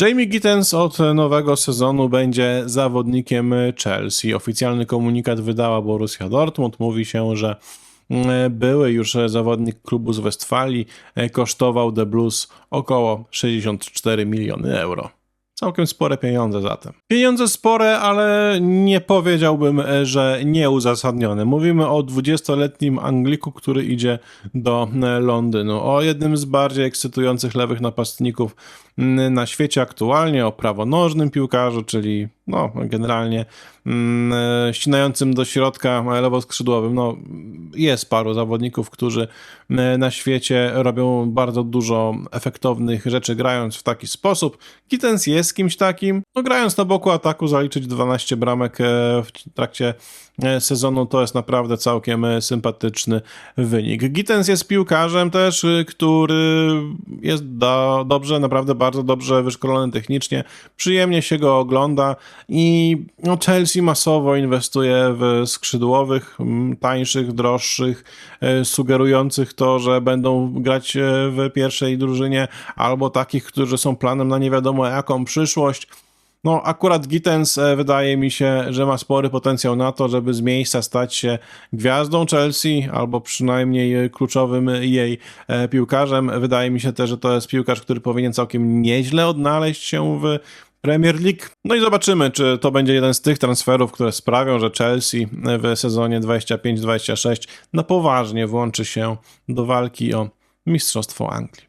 Jamie Gittens od nowego sezonu będzie zawodnikiem Chelsea. Oficjalny komunikat wydała Borussia Dortmund. Mówi się, że mm, były już zawodnik klubu z Westfalii e, kosztował The Blues około 64 miliony euro. Całkiem spore pieniądze zatem. Pieniądze spore, ale nie powiedziałbym, e, że nieuzasadnione. Mówimy o 20-letnim Angliku, który idzie do e, Londynu. O jednym z bardziej ekscytujących lewych napastników na świecie aktualnie, o prawonożnym piłkarzu, czyli no, generalnie e, ścinającym do środka lewoskrzydłowym. No, jest paru zawodników, którzy e, na świecie robią bardzo dużo efektownych rzeczy, grając w taki sposób. Gittens jest kimś takim. No, grając na boku ataku, zaliczyć 12 bramek e, w trakcie e, sezonu to jest naprawdę całkiem sympatyczny wynik. Gittens jest piłkarzem też, który jest do, dobrze, naprawdę bardzo dobrze wyszkolony technicznie. Przyjemnie się go ogląda i no, Chelsea masowo inwestuje w skrzydłowych, tańszych, droższych, e, sugerujących to, że będą grać e, w pierwszej drużynie, albo takich, którzy są planem na nie wiadomo jaką przyszłość. No, akurat Gittens e, wydaje mi się, że ma spory potencjał na to, żeby z miejsca stać się gwiazdą Chelsea, albo przynajmniej kluczowym jej piłkarzem. Wydaje mi się też, że to jest piłkarz, który powinien całkiem nieźle odnaleźć się w Premier League. No i zobaczymy, czy to będzie jeden z tych transferów, które sprawią, że Chelsea w sezonie 25-26 na poważnie włączy się do walki o Mistrzostwo Anglii.